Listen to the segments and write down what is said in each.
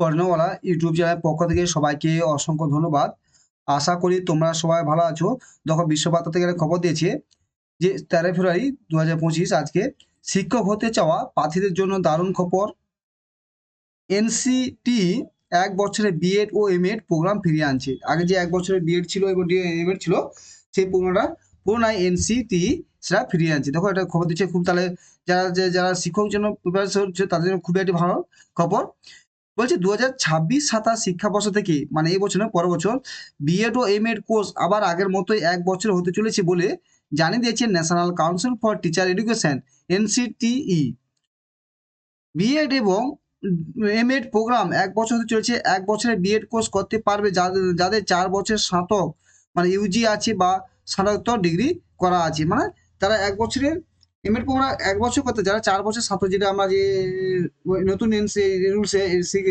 কর্ণওয়ালা YouTube চ্যানেলের পক্ষ থেকে সবাইকে অসংখ্য ধন্যবাদ। আশা করি তোমরা সবাই ভালো আছো। দেখো, বিশ্ববার্তা থেকে খবর দিয়েছে যে, তেরোই ফেব্রুয়ারি দু হাজার পঁচিশ আজকে শিক্ষক হতে চাওয়া প্রার্থীদের জন্য দারুণ খবর। এনসিটি এক বছরের বিএড ও এমএড প্রোগ্রাম ফিরিয়ে আনছে। আগে যে এক বছরের বিএড ছিল এবং এমএড ছিল, সেই প্রোগ্রামটা পুরোনায় এনসিটি সেটা ফিরিয়ে আনছে। দেখো, এটা খবর দিচ্ছে খুব তাহলে যারা যারা শিক্ষক জন্য প্রিপারেশন হচ্ছে, তাদের জন্য খুবই একটি ভালো খবর। বলছে দু হাজার ছাব্বিশ সাতাশ শিক্ষাবর্ষ থেকে মানে এই বছর না পরের বছর বিএড ও এম এড কোর্স আবার আগের মতোই এক বছর হতে চলেছে বলে জানিয়ে দিয়েছে National Council for Teacher Education NCTE B Ed এবং এম এড প্রোগ্রাম এক বছর হতে চলেছে, এক বছরে বিএড কোর্স করতে পারবে যাদের যাদের চার বছর স্নাতক মানে ইউজি আছে বা স্নাতকোত্তর ডিগ্রি করা আছে। মানে তারা এক বছরের এম এড প্রোগ্রাম এক বছর করতে, যারা চার বছর স্নাতক যেটা আমরা যে নতুন রুলস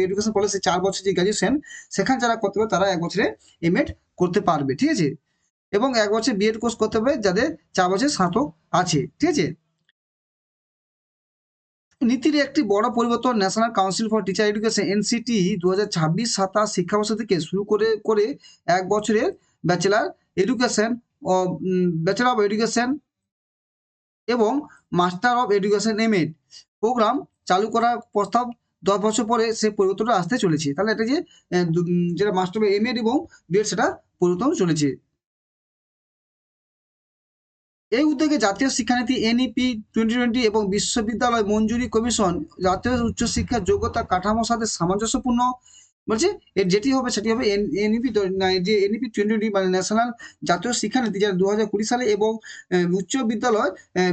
এডুকেশন পলিসি চার বছর যে গ্রাজুয়েশন সেখানে যারা করতে পারবে, তারা এক বছরে এম এড করতে পারবে, ঠিক আছে? এবং এক বছর বিএড কোর্স করতে হবে, যাদের চার বছর স্নাতক আছে, ঠিক আছে? নীতির একটি বড় পরিবর্তন National Council for Teacher Education NCT দু হাজার ছাব্বিশ, সাতাশ শিক্ষাবর্ষ থেকে শুরু করে করে এক বছরের ব্যাচেলার এডুকেশন ও ব্যাচেলার অফ এডুকেশন এবং master of education M Ed programme চালু করার প্রস্তাব দশ বছর পরে সেই পরিবর্তনটা আসতে চলেছে। তাহলে এটা যে যেটা মাস্টার অফ এম এড এবং বিএড সেটা পরিবর্তন চলেছে। এই উদ্যোগে জাতীয় শিক্ষানীতি এনইপি টোয়েন্টি টোয়েন্টি এবং বিশ্ববিদ্যালয় মঞ্জুরি কমিশন জাতীয় উচ্চশিক্ষার যোগ্যতা কাঠামোর সাথে সামঞ্জস্যপূর্ণ বলছে, এর যেটি হবে সেটি হবে এনইপি যে এনইপি টোয়েন্টি মানে ন্যাশনাল জাতীয় শিক্ষানীতি যেটা দু সালে এবং উচ্চ বিদ্যালয়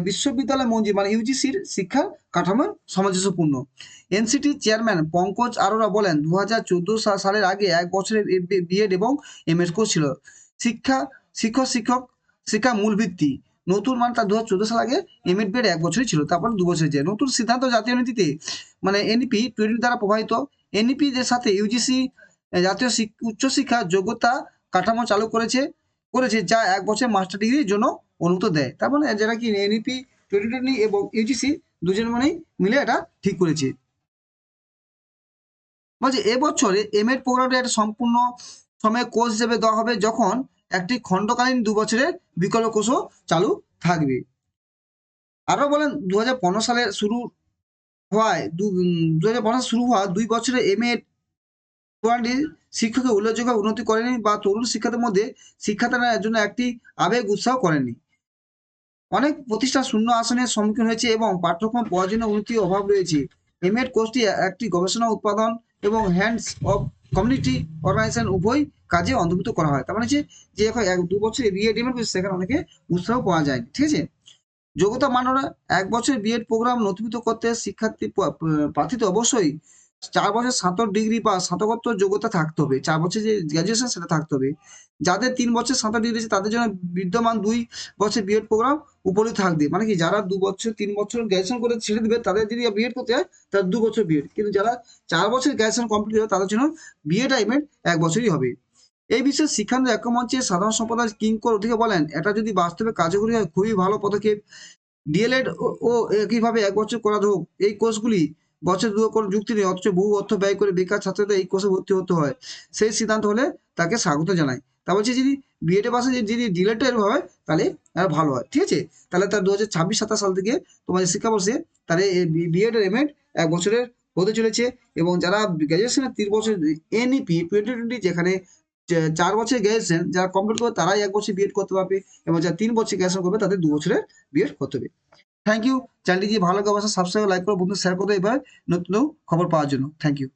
বিশ্ববিদ্যালয় মঞ্জুরি মানে ইউজিসির শিক্ষা কাঠামোর সামঞ্জস্যপূর্ণ। এনসিটি চেয়ারম্যান পঙ্কজ আরোরা বলেন দু হাজার চোদ্দ সালের আগে এক বছরের বিএড এবং এমএস কোর্স ছিল। শিক্ষা, শিক্ষক শিক্ষক, শিক্ষা মূল ভিত্তি নতুন মানে তার দু হাজার চোদ্দ সাল আগে এম এমএড বিএড এক বছরই ছিল, তারপর দু বছর যে। নতুন সিদ্ধান্ত জাতীয় নীতিতে মানে এনইপি টোয়েন্টি দ্বারা প্রভাবিত এনইপি এর সাথে ইউজিসি জাতীয় শিক- উচ্চশিক্ষা যোগ্যতা কাঠামো চালু করেছে করেছে যা এক বছর মাস্টার ডিগ্রির জন্য অনুমতি দেয়। তার মানে যারা কি এনইপি টোয়েন্টি টোয়েন্টি এবং ইউজিসি দুজন মানেই মিলে এটা ঠিক করেছে। বলছে এবছরে এম এড প্রোগ্রামটা একটা সম্পূর্ণ সময়ে কোর্স হিসেবে দেওয়া হবে যখন একটি খণ্ডকালীন দু বছরের বিকল্প কোর্সও চালু থাকবে। আরও বলেন দু হাজার পনেরো সালে শুরু হওয়ায় দু হাজার পনেরো শুরু হওয়া দুই বছরে এম প্রোগ্রামটি শিক্ষকের উল্লেখযোগ্য উন্নতি করেনি বা তরুণ শিক্ষার্থীর মধ্যে শিক্ষাদানের জন্য একটি আবেগ উৎসাহ করেনি। অনেক প্রতিষ্ঠান শূন্য আসনের সম্মুখীন হয়েছে এবং পাঠ্যক্রম প্রয়োজনীয় উন্নতির অভাব রয়েছে। এম এড কোর্সটি একটি গবেষণা উৎপাদন এবং হ্যান্ডস অফ কমিউনিটি অর্গানাইজেশন উভয় কাজে অন্তর্ভুক্ত করা হয়। তার মানে যে এখন এক দু বছর বিএড এম এড সেখানে অনেকে উৎসাহ পাওয়া যায় ঠিক আছে? যোগ্যতা মানরা এক বছর বিএড প্রোগ্রাম নথিভুক্ত করতে শিক্ষার্থী প্রার্থীতে অবশ্যই চার বছর স্নাতক ডিগ্রি বা স্নাতকোত্তর যোগ্যতা থাকতে হবে। চার বছর যে গ্র্যাজুয়েশন সেটা থাকতে হবে। যাদের তিন বছর স্নাতক ডিগ্রি আছে তাদের জন্য বিদ্যমান দুই বছর বিএড প্রোগ্রাম উপলব্ধ থাকবে। মানে কি, যারা দু বছর, তিন বছর গ্র্যাজুয়েশন করে ছেড়ে দিবে, তাদের যদি বিএড করতে হয় তার দু বছর বিএড কিন্তু যারা চার বছর গ্র্যাজুয়েশন কমপ্লিট হবে তাদের জন্য বিএড আর এমএড এক বছরই হবে। এই বিষয়ে শিক্ষান্ত একমঞ্চে সাধারণ সম্পাদক কিঙ্কর অধিকে বলেন। এটা যদি বাস্তবে কার্যকরী হয় খুবই ভালো পদক্ষেপ। ডিএলএড ও একইভাবে এক বছর করা হোক, এই কোর্সগুলি বছর দু কোনো যুক্তি নেই অথচ বহু অর্থ ব্যয় করে বেকার ছাত্রদের এই কোর্সে ভর্তি হতে হয়। সেই সিদ্ধান্ত হলে তাকে স্বাগত জানাই। তা বলছে যদি বিএড এর পাশে যদি ডিএলএড হয়, তাহলে আর ভালো হয়। ঠিক আছে? তাহলে তার দু হাজার ছাব্বিশ সাতাশ সাল থেকে তোমাদের শিক্ষাবর্ষে তাহলে বিএড এমএড এক বছরের হতে চলেছে এবং যারা গ্র্যাজুয়েশনের তিন বছর এনইপি টোয়েন্টি টোয়েন্টি যেখানে চার বছর গ্র্যাজুয়েশন যারা কমপ্লিট করবে তারাই এক বছর বিএড করতে পারবে এবং যারা তিন বছর গ্র্যাজুয়েশন করবে তাদের দু বছরে বিএড করতে হবে। থ্যাংক ইউ চ্যানেলটি যদি ভালো লাগে অবশ্যই সাবস্ক্রাইব লাইক করে বন্ধু শেয়ার করতে এবার নতুন খবর পাওয়ার জন্য। Thank you